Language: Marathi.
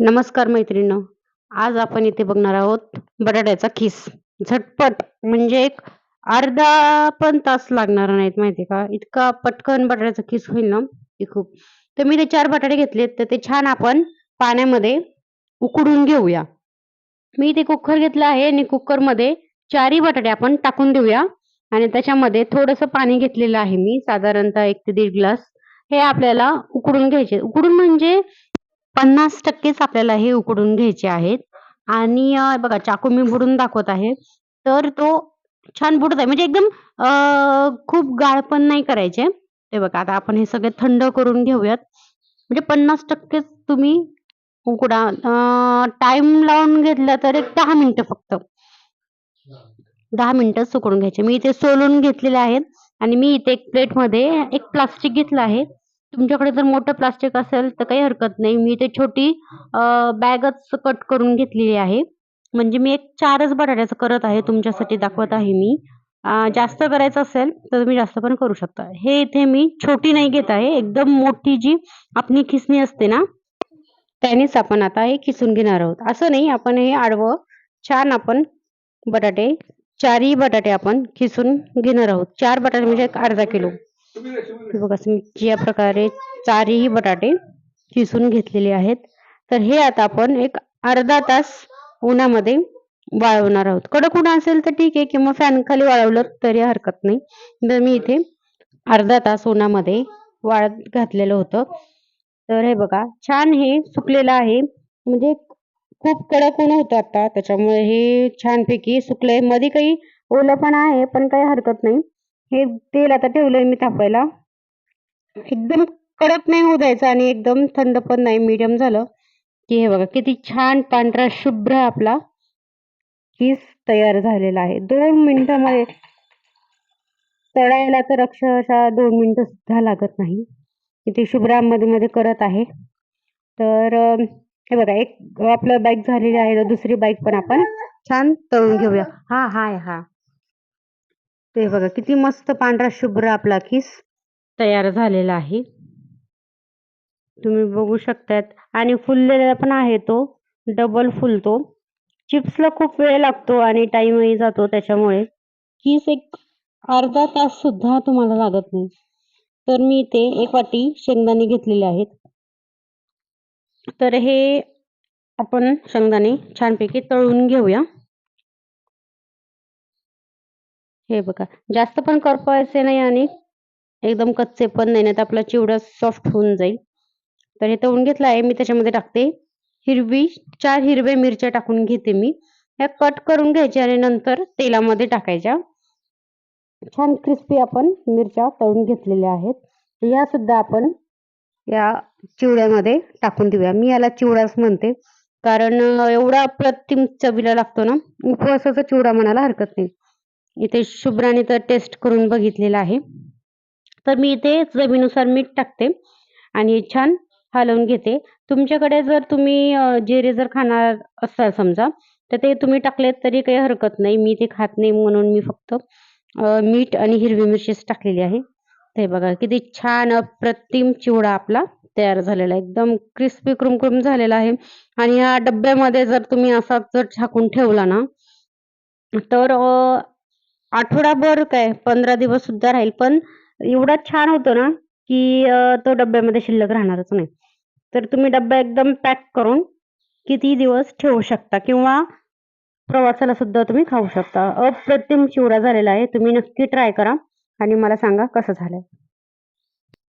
नमस्कार मैत्रिणींनो. आज आपण इथे बघणार आहोत बटाट्याचा खीस. झटपट म्हणजे एक अर्धा पण तास लागणार नाहीत माहिती का? इतका पटकन बटाट्याचा खीस होईल ना? ते खूप. तर मी ते चार बटाटे घेतलेत. तर ते छान आपण पाण्यामध्ये उकडून घेऊया. मी इथे कुकर घेतलं आहे आणि कुकरमध्ये चारही बटाटे आपण टाकून देऊया. आणि त्याच्यामध्ये थोडंसं पाणी घेतलेलं आहे मी. साधारणतः एक ते दीड ग्लास हे आपल्याला उकडून घ्यायचे. उकडून म्हणजे पन्नास टक्केच आपल्याला हे उकडून घ्यायचे आहेत. आणि बघा चाकू मी बुडून दाखवत आहे. तर तो छान बुडत आहे. म्हणजे एकदम खूप गाळ पण नाही करायचे. ते बघा आता आपण हे सगळे थंड करून घेऊयात. म्हणजे पन्नास टक्केच तुम्ही उकडा टाइम लावून घेतला तर एक दहा मिनिटं फक्त. दहा मिनिटं सुकून घ्यायचे. मी इथे सोलून घेतलेले आहेत. आणि मी इथे एक प्लेटमध्ये एक प्लास्टिक घेतलं आहे. तुमच्याकडे जर मोठं प्लास्टिक असेल तर काही हरकत नाही. मी ते छोटी बॅगच कट करून घेतलेली आहे. म्हणजे मी एक चारच बटाट्याचं करत आहे. तुमच्यासाठी दाखवत आहे मी. जास्त करायचं असेल तर तुम्ही जास्त पण करू शकता. हे इथे मी छोटी नाही घेत आहे. एकदम मोठी जी आपली खिसणी असते ना त्यानेच आपण आता हे खिसून घेणार आहोत. असं नाही आपण हे आडवं छान आपण बटाटे चारही बटाटे आपण खिसून घेणार आहोत. चार बटाटे म्हणजे एक अर्धा किलो. बघा मी या प्रकारे चारही बटाटे किसून घेतलेले आहेत तर हे आता आपण एक अर्धा तास उन्हामध्ये वाळवणार आहोत. कडक ऊन असेल तर ठीक आहे किंवा फॅन खाली वाळवलं तरी हरकत नाही. तर मी इथे अर्धा तास उन्हामध्ये वाळत घातलेलं होतं. तर हे बघा छान हे सुकलेलं आहे. म्हणजे खूप कडक ऊन होतं आता त्याच्यामुळे हे छानपैकी सुकलंय. मध्ये काही ओलं पण आहे पण काही हरकत नाही. हे तेल आता ठेवलंय मी तापायला एकदम कडक नाही होऊ द्यायचं आणि एकदम थंड पण नाही मीडियम झालं. की हे बघा किती छान पांढरा शुभ्र आपला. किस तयार झालेला आहे. दोन मिनिटामध्ये तळायला तर अक्षरशः दोन मिनिटं सुद्धा लागत नाही. किती शुभ्रामध्ये मध्ये करत आहे. तर हे बघा एक आपलं बाईक झालेली आहे. तर दुसरी बाईक पण आपण छान तळून घेऊया. हा हाय हा. ते बघा किती मस्त पांढरा शुभ्र आपला किस तयार झालेला आहे. तुम्ही बघू शकतात. आणि फुललेला पण आहे तो डबल फुलतो चिप्सला खूप वेळ लागतो आणि टाइमही जातो त्याच्यामुळे. किस एक अर्धा तास सुद्धा तुम्हाला लागत नाही. तर मी इथे एक वाटी शेंगदाणे घेतलेले आहेत. तर हे आपण शेंगदाणे छानपैकी तळून घेऊया. हे बघा जास्त पण करपायचे नाही आणि एकदम कच्चे पण नाही नाहीतर आपला चिवडा सॉफ्ट होऊन जाईल. तर हे तळून घेतलं आहे मी त्याच्यामध्ये टाकते. हिरवी चार हिरव्या मिरच्या टाकून घेते मी. ह्या कट करून घ्यायच्या आणि नंतर तेलामध्ये टाकायच्या. छान क्रिस्पी आपण मिरच्या तळून घेतलेल्या आहेत. या सुद्धा आपण या चिवड्यामध्ये टाकून देऊया. मी याला चिवडाच म्हणते. कारण एवढा अप्रतिम चवीला लागतो ना उपवासाचा चिवडा म्हणायला हरकत नाही. इथे शुभ्राने तर टेस्ट करून बघितलेला आहे. तर मी इथे चवीनुसार मीठ टाकते आणि छान हलवून घेते. तुमच्याकडे जर तुम्ही जिरे जर खाणार असाल समजा तर ते तुम्ही टाकलेत तरी काही हरकत नाही. मी ते खात नाही म्हणून मी फक्त मीठ आणि हिरवी मिरचीच टाकलेली आहे. ते बघा किती छान अप्रतिम चिवडा आपला तयार झालेला आहे. एकदम क्रिस्पी क्रुमक्रुम झालेला आहे. आणि या डब्यामध्ये जर तुम्ही असा जर झाकून ठेवला ना तर आठवडाभर काय पंधरा दिवस सुद्धा राहील. पण एवढा छान होतो ना की तो डब्यामध्ये शिल्लक राहणारच नाही. तर तुम्ही डब्बा एकदम पॅक करून किती दिवस ठेवू शकता किंवा प्रवासाला सुद्धा तुम्ही खाऊ शकता. अप्रतिम चिवडा झालेला आहे. तुम्ही नक्की ट्राय करा आणि मला सांगा कसं झालंय.